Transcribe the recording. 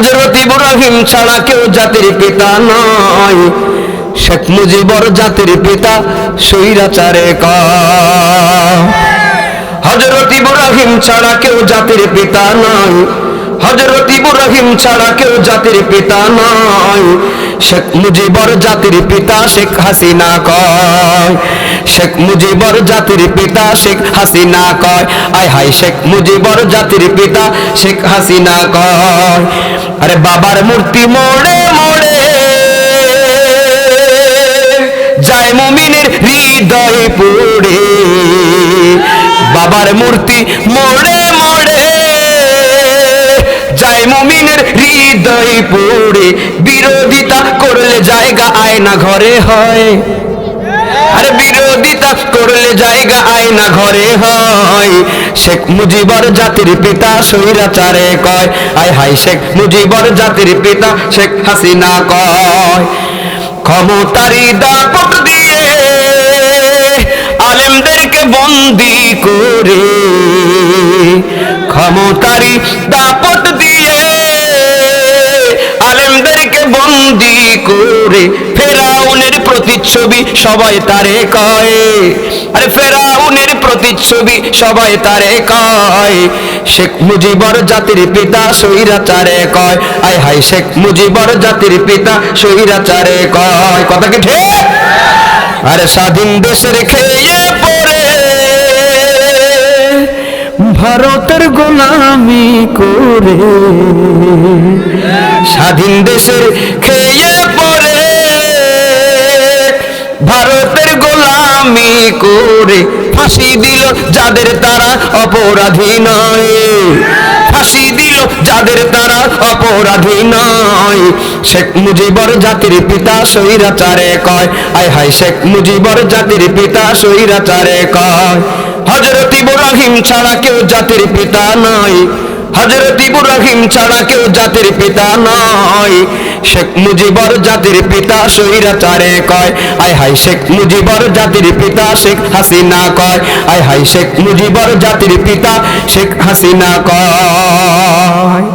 হজরত ইব্রাহিম ছাড়া কেউ জাতির পিতা নয়। শেখ মুজিবর জাতির পিতা সৈরাচারে ক হজরত ইব্রাহিম ছাড়া কেউ জাতির পিতা নয়। ইব্রাহিম ছাড়া কেউ জাতির পিতা নয়। শেখ মুজিবর জাতির পিতা শেখ হাসিনা কয়। শেখ মুজিবর জাতির পিতা শেখ হাসিনা কয়। আয় হায়, শেখ মুজিবর জাতির পিতা শেখ হাসিনা কয়। আরে বাবার মূর্তি মোড়ে মোড়ে যায় মুমিনের হৃদয় পড়ে। বাবার মূর্তি মোড়ে হৃদয় পড়ে বিরোধিতা করলে জায়গা আয়না ঘরে হয়। আরে বিরোধিতা করলে জায়গা আয়না ঘরে হয়। শেখ মুজিবর জাতির পিতা সৈরাচারে কয়, আয় হায় শেখ মুজিবর জাতির পিতা শেখ হাসিনা কয়। ক্ষমতারি দাপট দিয়ে আলেমদেরকে বন্দি করে, ক্ষমতারি দাপট বন্দি করে ফেরাউনের প্রতিচ্ছবি সবাই তারে কয়। আরে ফেরাউনের প্রতিচ্ছবি সবাই তারে কয়। শেখ মুজিবর জাতির পিতা সৈরাচারে কয়। আয় হায় শেখ মুজিবর জাতির পিতা সৈরাচারে কয়। কথা কি ঠিক? আরে স্বাধীন দেশের খেয়ে করে। স্বাধীন দেশের খেয়ে পড়ে ভারতের গোলামি করে ফাঁসি দিল যাদের তারা অপরাধী নয়। ফাঁসি দিল যাদের তারা অপরাধী নয়। শেখ মুজিবর জাতির পিতা সৈরাচারে কয়, আয় হায় শেখ মুজিবর জাতির পিতা সৈরাচারে কয়। হজরত ইব্রাহিম ছাড়া কেউ জাতির পিতা নয়। হজরত ইব্রাহিম ছাড়া কেউ জাতির পিতা নয়। শেখ মুজিবর জাতির পিতা সৈরাচারে কয়। আয় হাই শেখ মুজিবর জাতির পিতা শেখ হাসিনা কয়। আয় হাই শেখ মুজিবর জাতির পিতা শেখ হাসিনা কয়।